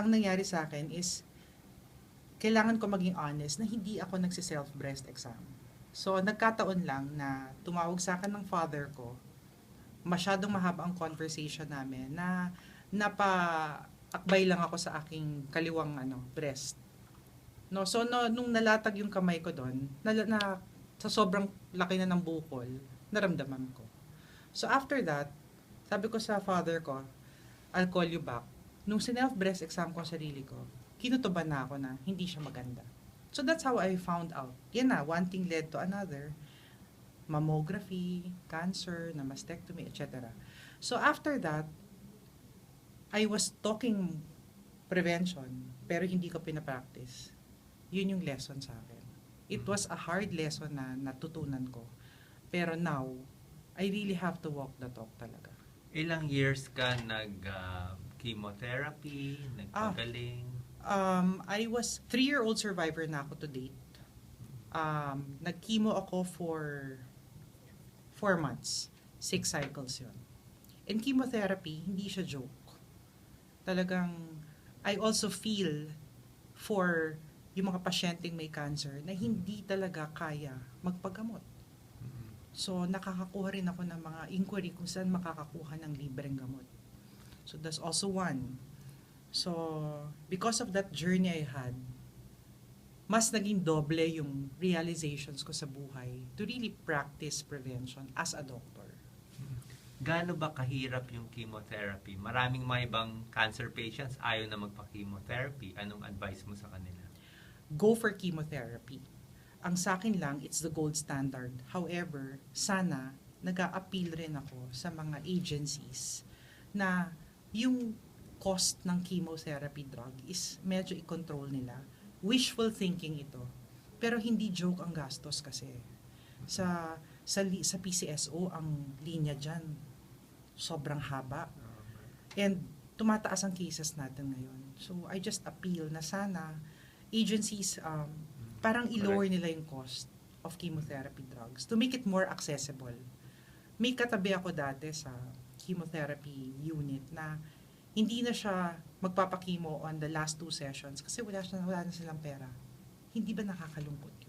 ang nangyari sa akin is, kailangan ko maging honest na hindi ako nagsi-self breast exam. So, nagkataon lang na tumawag sa akin ng father ko, masyadong mahaba ang conversation namin na napa-akbay lang ako sa aking kaliwang ano, breast. No, so no, nung nalatag yung kamay ko doon, na, na, sa sobrang laki na ng bukol, naramdaman ko. So after that, sabi ko sa father ko, I'll call you back. Nung sinelf breast exam ko sarili ko, kinutuban na ako na hindi siya maganda. So that's how I found out. Yan na, one thing led to another. Mammography, cancer, na mastectomy, etc. So after that, I was talking prevention, pero hindi ko pinapractice. Yun yung lesson sa akin. It was a hard lesson na natutunan ko. Pero now, I really have to walk the talk talaga. Ilang years ka nag-chemotherapy, nagpagaling? Um, I was three-year-old survivor na ako to date. Um, nag-chemo ako for four months. Six cycles yun. And chemotherapy, hindi siya joke. Talagang, I also feel for yung mga pasyenteng may cancer na hindi talaga kaya magpagamot. Mhm. So, nakakakuha rin ako ng mga inquiry kung saan makakakuha ng libreng gamot. So, that's also one. So, because of that journey I had, mas naging doble yung realizations ko sa buhay to really practice prevention as a doctor. Gaano ba kahirap yung chemotherapy? Maraming mga ibang cancer patients ayaw na magpa-chemotherapy. Anong advice mo sa kanila? Go for chemotherapy. Ang sa akin lang, it's the gold standard. However, sana nag-a-appeal rin ako sa mga agencies na yung cost ng chemotherapy drug is medyo i-control nila. Wishful thinking ito. Pero hindi joke ang gastos kasi. Sa sa, sa PCSO, ang linya dyan, sobrang haba. And tumataas ang cases natin ngayon. So I just appeal na sana agencies um, parang i-lower nila yung cost of chemotherapy drugs to make it more accessible. May katabi ako dati sa chemotherapy unit na hindi na siya magpapakimo on the last two sessions kasi wala, siya, wala na silang pera. Hindi ba nakakalungkot?